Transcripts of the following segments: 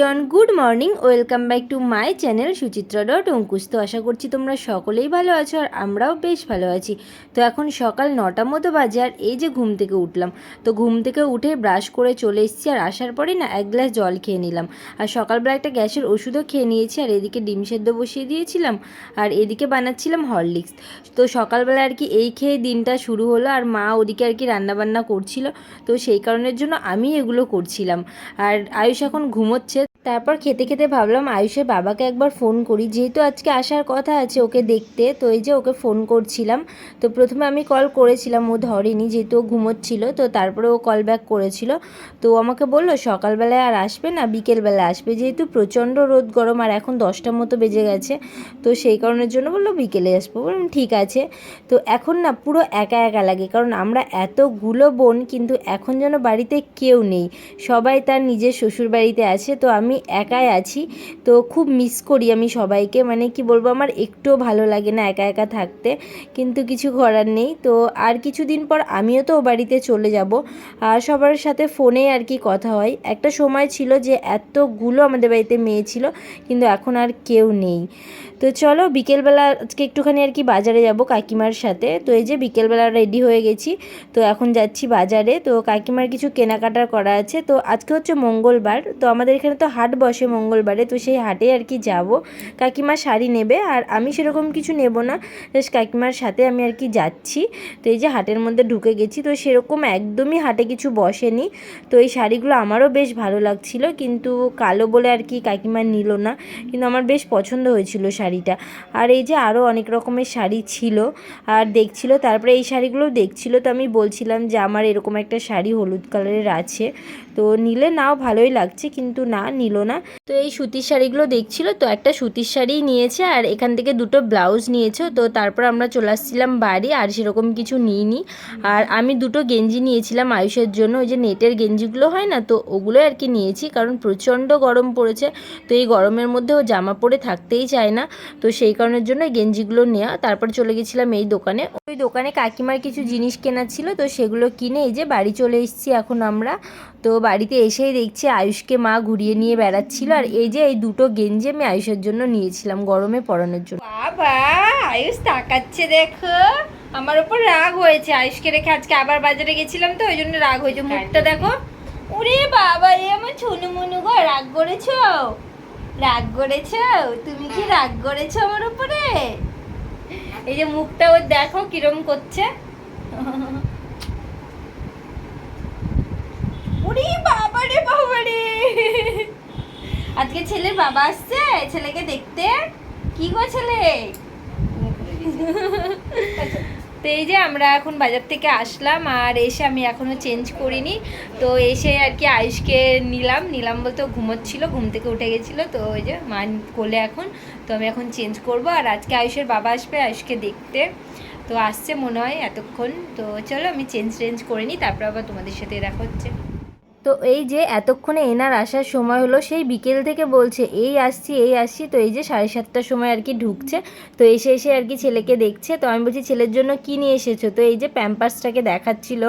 Everyone, good morning, welcome back to my channel Suchitra dot Ankush. তো আশা করছি তোমরা সকলেই ভালো আছো আর আমরাও বেশ ভালো আছি। তো এখন সকাল নটা মতো বাজে আর এই যে ঘুম থেকে উঠলাম। তো ঘুম থেকে উঠে ব্রাশ করে চলে এসেছি আর আসার পরে না এক গ্লাস জল খেয়ে নিলাম। আর সকালবেলা একটা গ্যাসের ওষুধও খেয়ে নিয়েছি আর এদিকে ডিম সেদ্ধ বসিয়ে দিয়েছিলাম আর এদিকে বানাচ্ছিলাম হরলিক্স। তো সকালবেলা আর কি এই খেয়ে দিনটা শুরু হলো আর মা ওদিকে আর কি রান্নাবান্না করছিল। তো সেই কারণের জন্য আমি এগুলো করছিলাম। আর আয়ুষ এখন ঘুমোচ্ছে তারপর খেতে খেতে ভাবলাম আয়ুষের বাবাকে একবার ফোন করি। যেহেতু আজকে আসার কথা আছে ওকে দেখতে, তো এই যে ওকে ফোন করছিলাম। তো প্রথমে আমি কল করেছিলাম, ও ধরেনি যেহেতু ও ঘুমোচ্ছিল, তো তারপরে ও কল ব্যাক করেছিল। তো আমাকে বলল, সকালবেলায় আর আসবে না বিকেলবেলা আসবে। যেহেতু প্রচণ্ড রোদ, গরম, আর এখন দশটার মতো বেজে গেছে, তো সেই কারণের জন্য বলল, বিকেলে আসব। বললাম, ঠিক আছে। তো এখন না পুরো একা একা লাগে, কারণ আমরা এতগুলো বোন, কিন্তু এখন যেন বাড়িতে কেউ নেই। সবাই তার নিজের শ্বশুর বাড়িতে আছে, তো আমি একাই আছি, তো খুব মিস করি আমি সবাইকে। মানে কি বলব, আমার একটুও ভালো লাগে না একা একা থাকতে, কিন্তু কিছু করার নেই। তো আর কিছুদিন পর আমিও তো বাড়িতে চলে যাব। আর সবার সাথে ফোনে আর কি কথা হয়। একটা সময় ছিল যে এতগুলো আমাদের বাড়িতে মেয়ে ছিল, কিন্তু এখন আর কেউ নেই। তো চলো, বিকেলবেলা আজকে একটুখানি আর কি বাজারে যাব কাকিমার সাথে। তো এই যে বিকেলবেলা রেডি হয়ে গেছি, তো এখন যাচ্ছি বাজারে। তো কাকিমার কিছু কেনাকাটার করা আছে। তো আজকে হচ্ছে মঙ্গলবার, তো আমাদের এখানে তো হাট বসে মঙ্গলবারে, তো সেই হাটে আর কি যাব। কাকিমা শাড়ি নেবে আর আমি সেরকম কিছু নেব না। জাস্ট কাকিমার সাথে আমি আর কি যাচ্ছি। তো এই যে হাটের মধ্যে ঢুকে গেছি, তো সেরকম একদমই হাটে কিছু বসেনি। তো এই শাড়িগুলো আমারও বেশ ভালো লাগছিল, কিন্তু কালো বলে আর কি কাকিমা নিল না। কিন্তু আমার বেশ পছন্দ হয়েছিল শাড়িটা। আর এই যে আরও অনেক রকমের শাড়ি ছিল, আর দেখছিল, তারপরে এই শাড়িগুলো দেখছিল। তো আমি বলছিলাম যে আমার এরকম একটা শাড়ি হলুদ কালারের আছে। তো নিলে নাও, ভালোই লাগছে, কিন্তু না, নিল না। তো এই সুতির শাড়িগুলো দেখছিল, তো একটা সুতির শাড়িই নিয়েছে আর এখান থেকে দুটো ব্লাউজ নিয়েছে। তো তারপর আমরা চলে আসছিলাম বাড়ি, আর সেরকম কিছু নিইনি। আর আমি দুটো গেঞ্জি নিয়েছিলাম আয়ুষের জন্য, ওই যে নেটের গেঞ্জিগুলো হয় না, তো ওগুলো আর কি নিয়েছি, কারণ প্রচণ্ড গরম পড়েছে। তো এই গরমের মধ্যে ও জামা পরে থাকতেই চায় না, তো সেই কারণের জন্য গেঞ্জিগুলো নেওয়া তারপর চলে গেছিলাম এই দোকানে। ওই দোকানে কাকিমার কিছু জিনিস কেনার ছিল, তো সেগুলো কিনে এই যে বাড়ি চলে এসেছি এখন আমরা। তো বাড়িতে এসেই দেখছি আয়ুষকে মা ঘুরিয়ে নিয়ে বেড়াচ্ছিল। আর এই যে এই দুটো গেঞ্জি আমি আয়ুষের জন্য নিয়েছিলাম গরমে পরানোর জন্য। বাবা আয়ুষ তাকাচ্ছে দেখো। আমার উপর রাগ হয়েছে আয়ুষকে রেখে। আজকে আবার বাজারে গেছিলাম তো ওই জন্য রাগ হয়েছে। মুখটা দেখো। ওরে বাবা রে আমার ছুনু মুনু গো রাগ করেছ? রাগ করেছ? তুমি কি রাগ করেছ আমার উপরে? এই যে মুখটা ওর দেখো কিরম করছে ওরে বাবা রে বাবা রে আজকে ছেলের বাবা আসছে, ছেলেকে দেখতে। কি গো ছেলে? তো এই যে আমরা এখন বাজার থেকে আসলাম, আর এসে আমি এখনও চেঞ্জ করিনি। তো এসে আর কি আয়ুষকে নিলাম। নিলাম বলতে ঘুমোচ্ছিল, ঘুম থেকে উঠে গেছিল। তো ওই যে মা কোলে এখন। তো আমি এখন চেঞ্জ করব। আর আজকে আয়ুষের বাবা আসবে, আয়ুষকে দেখতে। তো আসছে মনে হয় এতক্ষণ। তো চলো আমি চেঞ্জ চেঞ্জ করে নিই, তারপর আবার তোমাদের সাথে দেখা হচ্ছে। তো এই যে এতক্ষণে এনার আসার সময় হলো, সেই বিকেল থেকে বলছে, এই আসছি এই আসছি। তো এই যে সাড়ে সাতটার সময় আর কি ঢুকছে, তো এসে এসে আর কি ছেলেকে দেখছে। তো আমি বলছি, ছেলের জন্য কি নিয়ে এসেছ? তো এই যে প্যাম্পাসটাকে দেখাচ্ছিল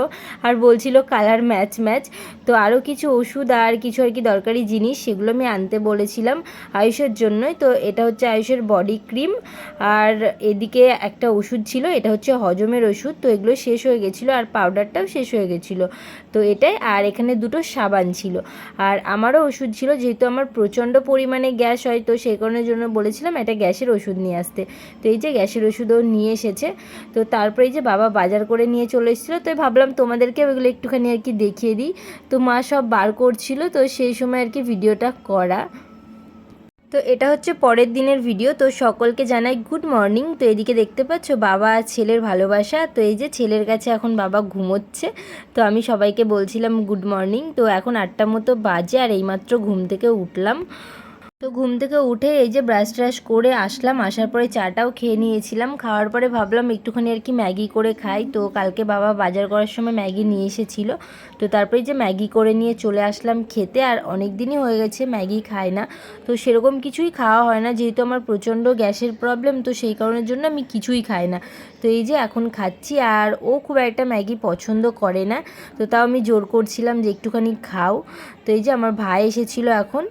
আর বলছিল, কালার ম্যাচ ম্যাচ। তো আরও কিছু ওষুধ আর কিছু আর কি দরকারি জিনিস, সেগুলো আমি আনতে বলেছিলাম আয়ুষের জন্যই। তো এটা হচ্ছে আয়ুষের বডি ক্রিম। আর এদিকে একটা ওষুধ ছিল, এটা হচ্ছে হজমের ওষুধ। তো এগুলো শেষ হয়ে গেছিল আর পাউডারটাও শেষ হয়ে গেছিল। তো এটাই। আর এখানে দুটো সাবান ছিল। আর আমারও ওষুধ ছিল, যেহেতু আমার প্রচণ্ড পরিমাণে গ্যাস হয়, তো সেই কারণের জন্য বলেছিলাম একটা গ্যাসের ওষুধ নিয়ে আসতে। তো এই যে গ্যাসের ওষুধও নিয়ে এসেছে, তো তারপরে এই যে বাবা বাজার করে নিয়ে চলে এসেছিল, তো ভাবলাম তোমাদেরকে ওইগুলো একটুখানি আর কি দেখিয়ে দিই। তো মা সব বার করছিল, তো সেই সময় আর কি ভিডিওটা করা। তো এটা হচ্ছে পরের দিনের ভিডিও তো সকলকে জানাই গুড মর্নিং তো এদিকে দেখতে পাচ্ছ, বাবা আর ছেলের ভালোবাসা। তো এই যে ছেলের কাছে এখন বাবা ঘুমোচ্ছে, তো আমি সবাইকে বলছিলাম গুড মর্নিং তো এখন আটটা মতো বাজে, আর এইমাত্র ঘুম থেকে উঠলাম। তো ঘুম থেকে উঠে এই যে ব্রাশ ট্রাশ করে আসলাম, আসার পরে চাটাও খেয়ে নিয়েছিলাম। খাওয়ার পরে ভাবলাম একটুখানি আর কি ম্যাগি করে খাই। তো কালকে বাবা বাজার করার সময় ম্যাগি নিয়ে এসেছিল। তো তারপরে যে ম্যাগি করে নিয়ে চলে আসলাম খেতে। আর অনেক দিনই হয়ে গেছে ম্যাগি খাই না। তো সেরকম কিছুই খাওয়া হয় না। যেহেতু আমার প্রচণ্ড গ্যাসের প্রবলেম তো সেই কারণের জন্য আমি কিছুই খাই না। তো এই যে এখন খাচ্ছি। আর ও খুব একটা ম্যাগি পছন্দ করে না। তো তাও আমি জোর করছিলাম যে একটুখানি খাও। তো এই যে আমার ভাই এসেছিল এখন।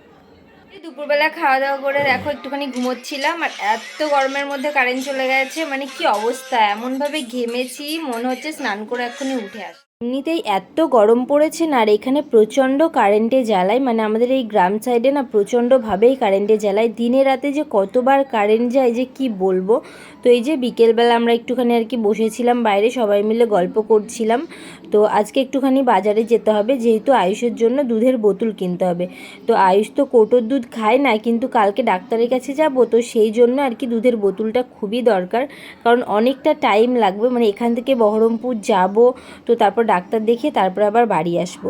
দুপুরবেলা খাওয়া দাওয়া করে দেখো, একটুখানি ঘুমোচ্ছিলাম আর এত গরমের মধ্যে কারেন্ট চলে গেছে মানে কি অবস্থা? এমনভাবে ঘেমেছি, মনে হচ্ছে স্নান করে এক্ষুনি উঠে আস এমনিতেই এত গরম পড়েছে না, আর এখানে প্রচণ্ড কারেন্টে জ্বালায় মানে আমাদের এই গ্রাম সাইডে না প্রচণ্ডভাবেই কারেন্টে জ্বালায় দিনে রাতে যে কতবার কারেন্ট যায় যে কি বলব? তো এই যে বিকেলবেলা আমরা একটুখানি আর কি বসেছিলাম বাইরে, সবাই মিলে গল্প করছিলাম। তো আজকে একটুখানি বাজারে যেতে হবে, যেহেতু আয়ুষের জন্য দুধের বোতল কিনতে হবে। তো আয়ুষ তো কোটোর দুধ খায় না, কিন্তু কালকে ডাক্তারের কাছে যাব, তো সেই জন্য আর কি দুধের বোতলটা খুবই দরকার। কারণ অনেকটা টাইম লাগবে মানে এখান থেকে বহরমপুর যাব, তো তারপর ডাক্তার দেখিয়ে তারপর আবার বাড়ি আসব।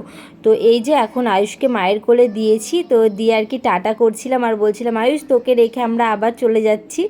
তো এই যে এখন আয়ুষকে মায়ের কোলে দিয়েছি, তো দিয়ে আর কি টাটা করছিলাম আর বলছিলাম, আয়ুষ, তোকে রেখে আমরা আবার চলে যাচ্ছি।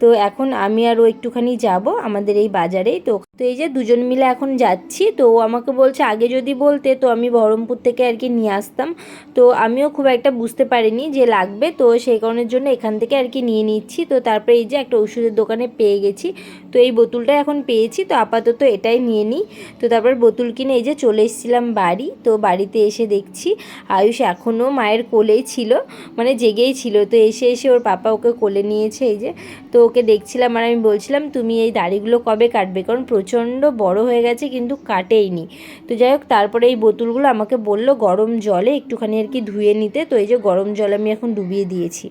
তো এখন আমি আর ও একটুখানি যাব আমাদের এই বাজারেই, তো তো এই যে দুজন মিলে এখন যাচ্ছি, তো আমাকে বলছে আগে যদি বলতে, তো আমি বহরমপুর থেকে আর কি নিয়ে আসতাম। তো আমিও খুব একটা বুঝতে পারিনি যে লাগবে, তো সেই কারণের জন্য এখান থেকে আর কি নিয়ে নিচ্ছি। তো তারপরে এই যে একটা ওষুধের দোকানে পেয়ে গেছি। তো এই বোতলটা এখন পেয়েছি, তো আপাতত এটাই নিয়ে নিই। তো তারপর বোতল কিনে এই যে চলে এসেছিলাম বাড়ি, তো বাড়িতে এসে দেখছি আয়ুষ এখনও মায়ের কোলেই ছিল মানে জেগেই ছিল। তো এসে এসে ওর পাপা ওকে কোলে নিয়েছে এই যে। তো ওকে দেখছিলাম আর আমি বলছিলাম, তুমি এই দাড়িগুলো কবে কাটবে? কারণ প্রচণ্ড বড় হয়ে গেছে, কিন্তু কাটেইনি। তো যাই হোক, তারপরে এই বোতলগুলো আমাকে বলল গরম জলে একটুখানি আর কি ধুয়ে নিতে। তো এই যে গরম জল আমি এখন ডুবিয়ে দিয়েছি।